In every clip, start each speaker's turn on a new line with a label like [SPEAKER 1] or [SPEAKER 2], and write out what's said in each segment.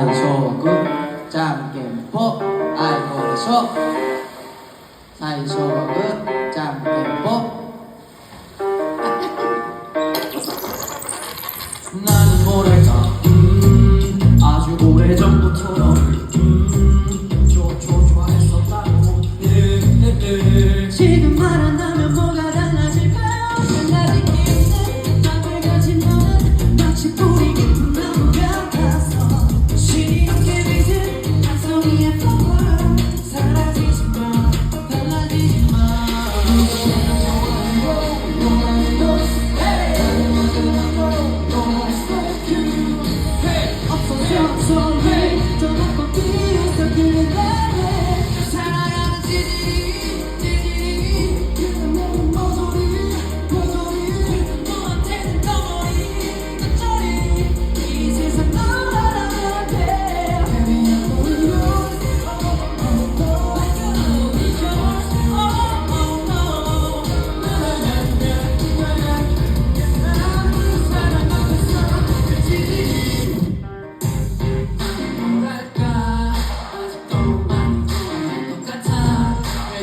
[SPEAKER 1] 알소금 짬깨포. 아이고소 사이소그 짬깨포.
[SPEAKER 2] 나는 모를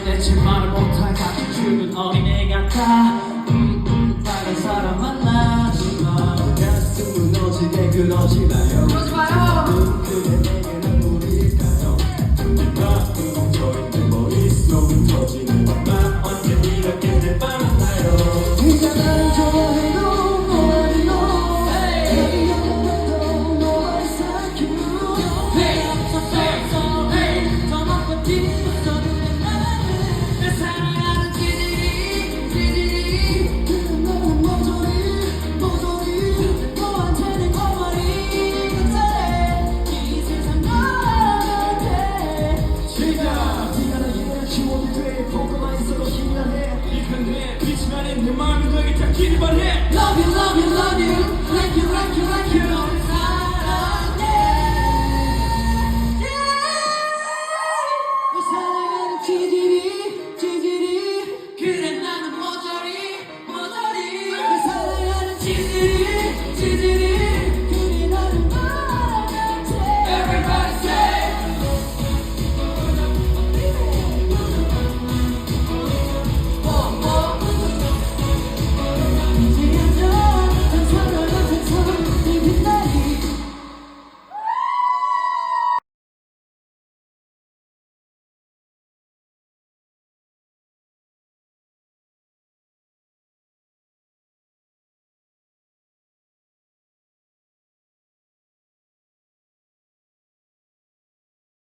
[SPEAKER 2] 대체 말을 못할 같은 죽은 어린애 같아. 음, 음, 다른 사람 만나지마 가슴 무너지게 그러지 마요. 보고만 있어도 신나네. 이 편에 빛이 나는 내 마음이 너에게 닿기를 바래 Love you love you love you.